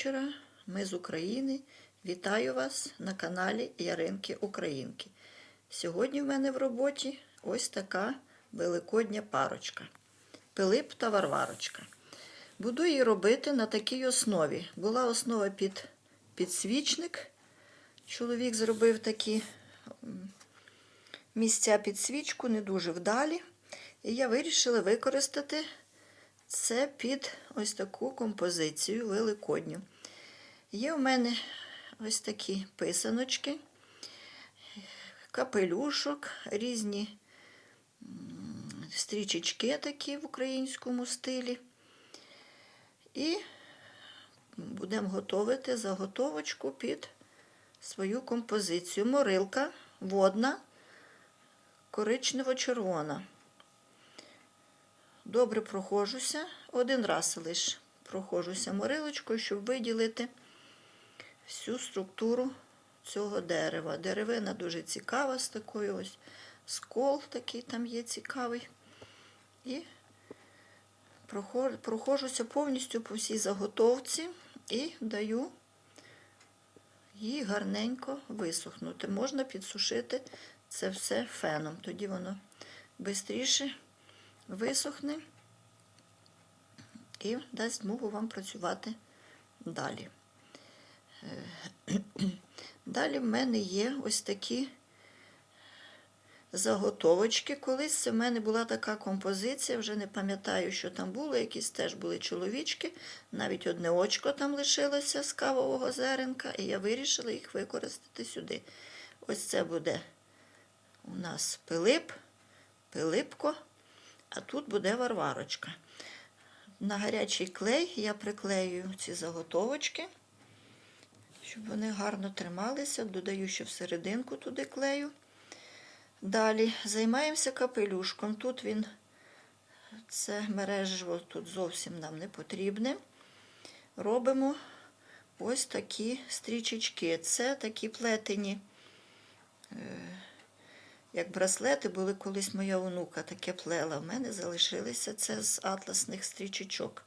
вечора. Ми з України. Вітаю вас на каналі Яринки Українки. Сьогодні в мене в роботі ось така великодня парочка. Пилип та Варварочка. Буду її робити на такій основі. Була основа під підсвічник. Чоловік зробив такі місця під свічку, не дуже вдалі. І я вирішила використати це під ось таку композицію великодню. Є в мене ось такі писаночки, капелюшок, різні стрічечки такі в українському стилі. І будемо готувати заготовочку під свою композицію. Морилка водна, коричнево-червона. Добре прохожуся, один раз лише прохожуся морилочкою, щоб виділити всю структуру цього дерева. Деревина дуже цікава з такою ось скол такий там є цікавий. І прохожуся повністю по всій заготовці і даю їй гарненько висохнути. Можна підсушити це все феном, тоді воно швидше висохне і дасть змогу вам працювати далі. Е, Далі в мене є ось такі заготовочки. Колись це в мене була така композиція, вже не пам'ятаю, що там було, якісь теж були чоловічки, навіть одне очко там лишилося з кавового зеренка, і я вирішила їх використати сюди. Ось це буде у нас Пилип, Пилипко, а тут буде Варварочка. На гарячий клей я приклею ці заготовочки, щоб вони гарно трималися. Додаю ще всерединку туди клею. Далі займаємося капелюшком. Тут він, це мережево тут зовсім нам не потрібне. Робимо ось такі стрічечки. Це такі плетені, е, як браслети були колись моя онука таке плела. В мене залишилися це з атласних стрічечок.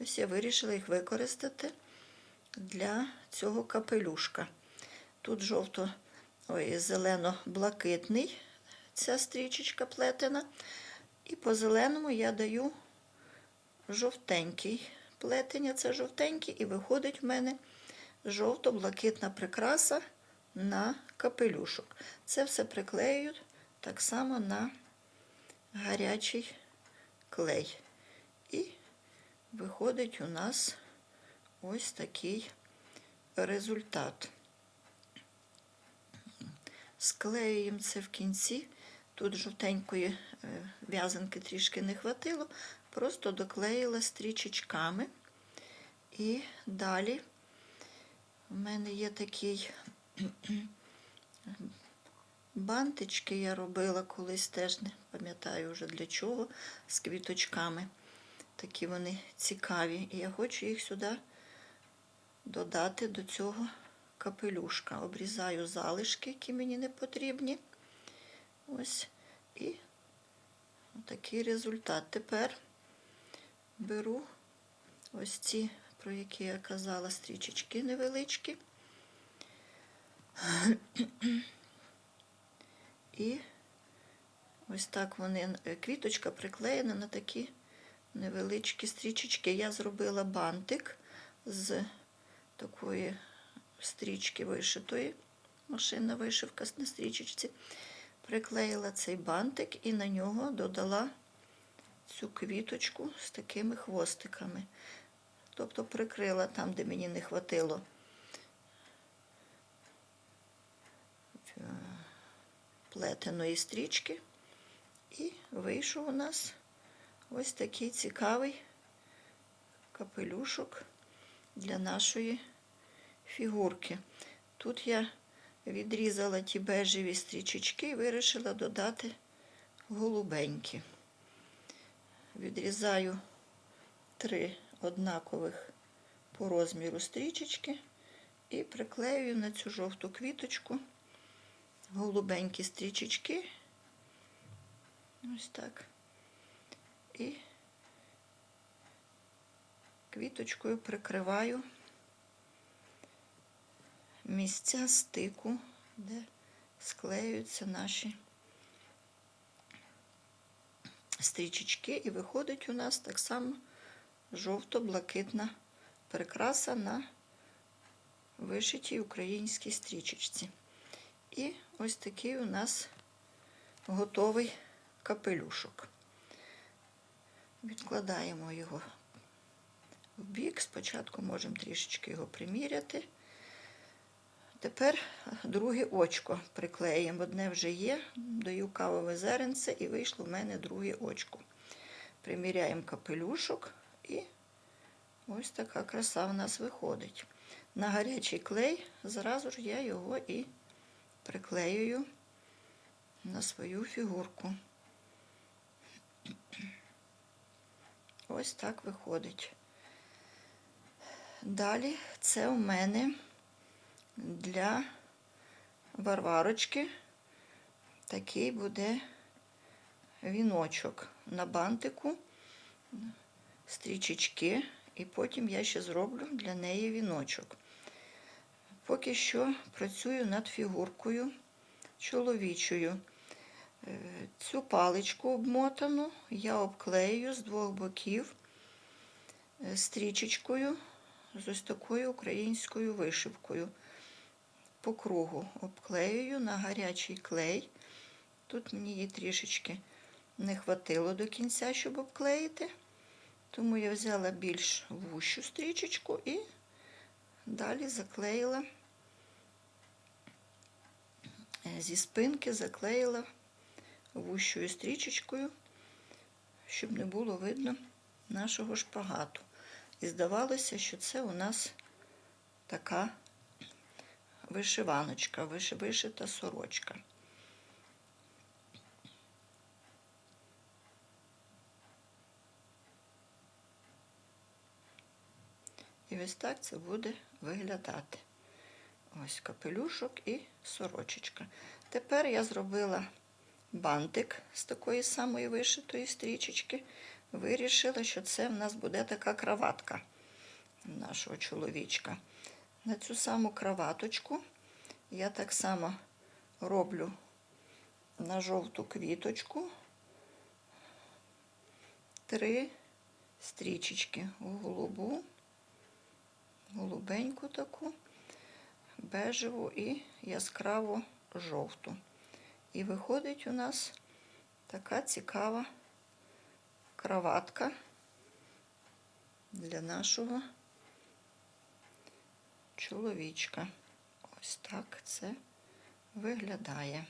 Ось я вирішила їх використати для цього капелюшка. Тут жовто, ой, зелено-блакитний ця стрічечка плетена. І по зеленому я даю жовтенький плетення, це жовтенький, і виходить в мене жовто-блакитна прикраса на капелюшок. Це все приклею так само на гарячий клей. І виходить у нас ось такий результат. Склеюємо це в кінці. Тут жовтенької е, в'язанки трішки не хватило, просто доклеїла стрічечками. І далі у мене є такий бантички я робила колись теж, не пам'ятаю вже для чого, з квіточками. Такі вони цікаві. І я хочу їх сюди додати до цього капелюшка. Обрізаю залишки, які мені не потрібні. Ось. І такий результат. Тепер беру ось ці, про які я казала, стрічечки невеличкі. І ось так вони, квіточка приклеєна на такі невеличкі стрічечки. Я зробила бантик з такої стрічки вишитої, машинна вишивка на стрічечці. Приклеїла цей бантик і на нього додала цю квіточку з такими хвостиками. Тобто прикрила там, де мені не хватило плетеної стрічки. І вийшов у нас ось такий цікавий капелюшок для нашої фігурки. Тут я відрізала ті бежеві стрічечки і вирішила додати голубенькі. Відрізаю три однакових по розміру стрічечки і приклеюю на цю жовту квіточку голубенькі стрічечки. Ось так. І квіточкою прикриваю місця стику, де склеюються наші стрічечки, і виходить у нас так само жовто-блакитна прикраса на вишитій українській стрічечці. І ось такий у нас готовий капелюшок. Відкладаємо його в бік. Спочатку можемо трішечки його приміряти. Тепер друге очко приклеїмо. Одне вже є, даю кавове зеренце і вийшло в мене друге очко. Приміряємо капелюшок і ось така краса в нас виходить. На гарячий клей зразу ж я його і приклеюю на свою фігурку. Ось так виходить. Далі це у мене для варварочки такий буде віночок на бантику, стрічечки, і потім я ще зроблю для неї віночок. Поки що працюю над фігуркою чоловічою. Е, Цю паличку обмотану я обклею з двох боків е, стрічечкою з ось такою українською вишивкою. По кругу обклеюю на гарячий клей. Тут мені її трішечки не хватило до кінця, щоб обклеїти. Тому я взяла більш вущу стрічечку і далі заклеїла е, зі спинки заклеїла вущою стрічечкою, щоб не було видно нашого шпагату. І здавалося, що це у нас така вишиваночка, вишита сорочка. І ось так це буде виглядати. Ось капелюшок і сорочечка. Тепер я зробила бантик з такої самої вишитої стрічечки. Вирішила, що це в нас буде така краватка нашого чоловічка. На цю саму краваточку я так само роблю на жовту квіточку три стрічечки у голубу, голубеньку таку, бежеву і яскраво жовту. І виходить у нас така цікава краватка для нашого чоловічка. Ось так це виглядає.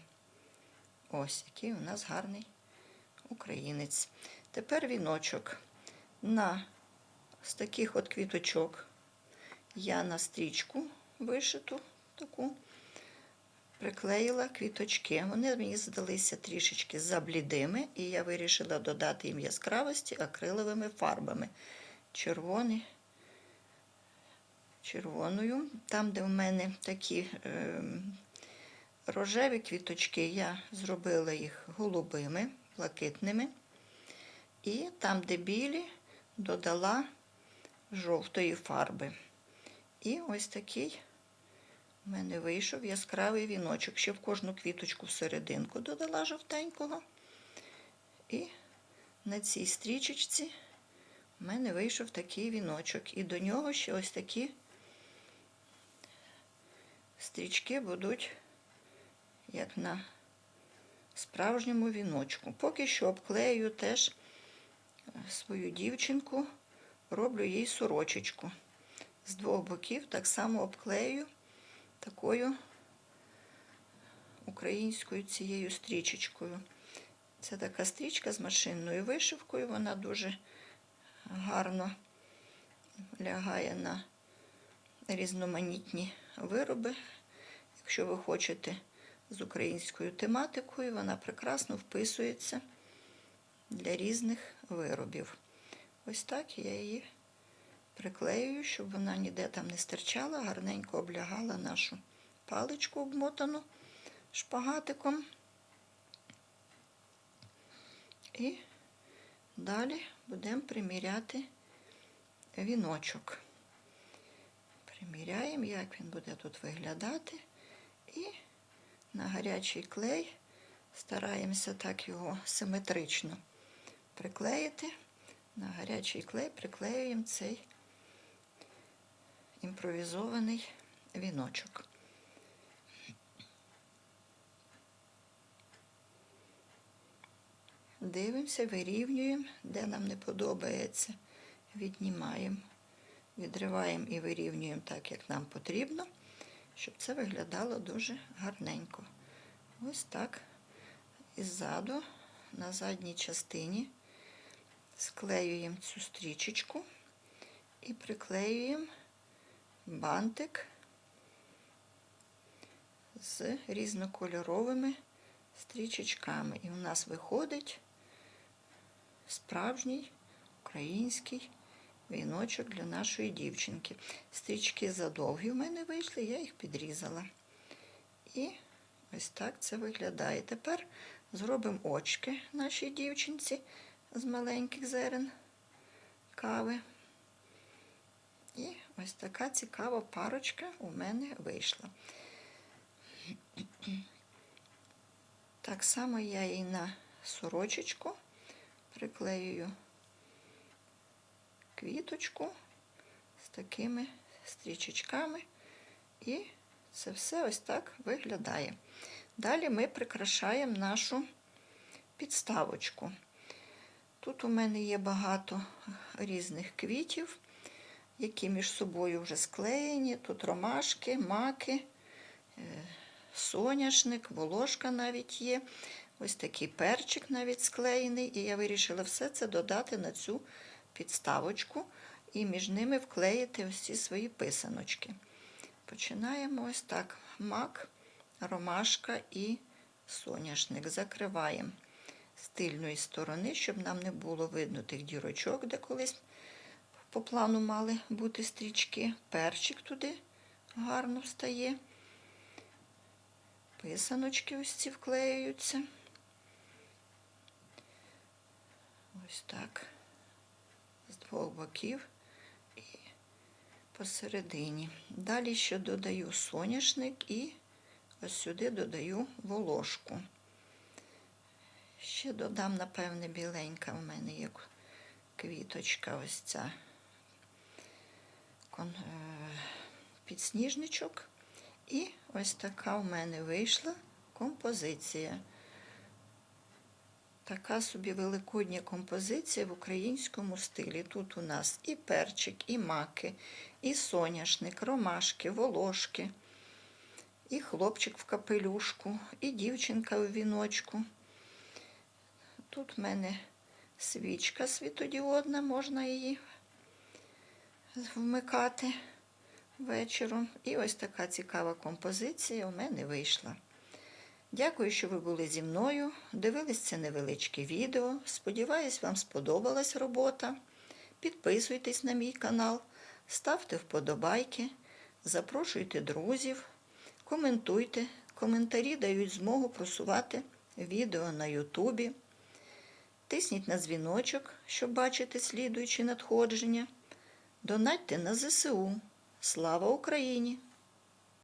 Ось який у нас гарний українець. Тепер віночок. На з таких от квіточок я на стрічку вишиту таку приклеїла квіточки. Вони мені здалися трішечки заблідими, і я вирішила додати їм яскравості акриловими фарбами. Червоний, червоною. Там, де в мене такі е, рожеві квіточки, я зробила їх голубими, блакитними. І там, де білі, додала жовтої фарби. І ось такий у мене вийшов яскравий віночок. Ще в кожну квіточку всерединку додала жовтенького. І на цій стрічечці у мене вийшов такий віночок. І до нього ще ось такі стрічки будуть, як на справжньому віночку. Поки що обклею теж свою дівчинку, роблю їй сорочечку. З двох боків так само обклею такою українською цією стрічечкою. Це така стрічка з машинною вишивкою, вона дуже гарно лягає на різноманітні вироби. Якщо ви хочете з українською тематикою, вона прекрасно вписується для різних виробів. Ось так я її приклеюю, щоб вона ніде там не стирчала, гарненько облягала нашу паличку обмотану шпагатиком. І далі будемо приміряти віночок. Приміряємо, як він буде тут виглядати. І на гарячий клей стараємося так його симетрично приклеїти. На гарячий клей приклеюємо цей імпровізований віночок. Дивимося, вирівнюємо, де нам не подобається. Віднімаємо, відриваємо і вирівнюємо так, як нам потрібно, щоб це виглядало дуже гарненько. Ось так. І ззаду, на задній частині, склеюємо цю стрічечку і приклеюємо бантик з різнокольоровими стрічечками. І у нас виходить справжній український віночок для нашої дівчинки. Стрічки задовгі в мене вийшли, я їх підрізала. І ось так це виглядає. Тепер зробимо очки нашій дівчинці з маленьких зерен кави. І ось така цікава парочка у мене вийшла. Так само я і на сорочечку приклеюю квіточку з такими стрічечками. І це все ось так виглядає. Далі ми прикрашаємо нашу підставочку. Тут у мене є багато різних квітів, які між собою вже склеєні. Тут ромашки, маки, е, соняшник, волошка навіть є. Ось такий перчик навіть склеєний. І я вирішила все це додати на цю підставочку і між ними вклеїти ці свої писаночки. Починаємо ось так. Мак, ромашка і соняшник. Закриваємо з тильної сторони, щоб нам не було видно тих дірочок, де колись по плану мали бути стрічки. Перчик туди гарно встає. Писаночки ось ці вклеюються. Ось так. З двох боків і посередині. Далі ще додаю соняшник і ось сюди додаю волошку. Ще додам, напевне, біленька в мене є квіточка ось ця е, підсніжничок. І ось така в мене вийшла композиція. Така собі великодня композиція в українському стилі. Тут у нас і перчик, і маки, і соняшник, ромашки, волошки, і хлопчик в капелюшку, і дівчинка в віночку. Тут в мене свічка світодіодна, можна її вмикати вечором. І ось така цікава композиція у мене вийшла. Дякую, що ви були зі мною. Дивились це невеличке відео. Сподіваюсь, вам сподобалась робота. Підписуйтесь на мій канал, ставте вподобайки, запрошуйте друзів, коментуйте. Коментарі дають змогу просувати відео на Ютубі. Тисніть на дзвіночок, щоб бачити слідуючі надходження. Донатьте на ЗСУ. Слава Україні!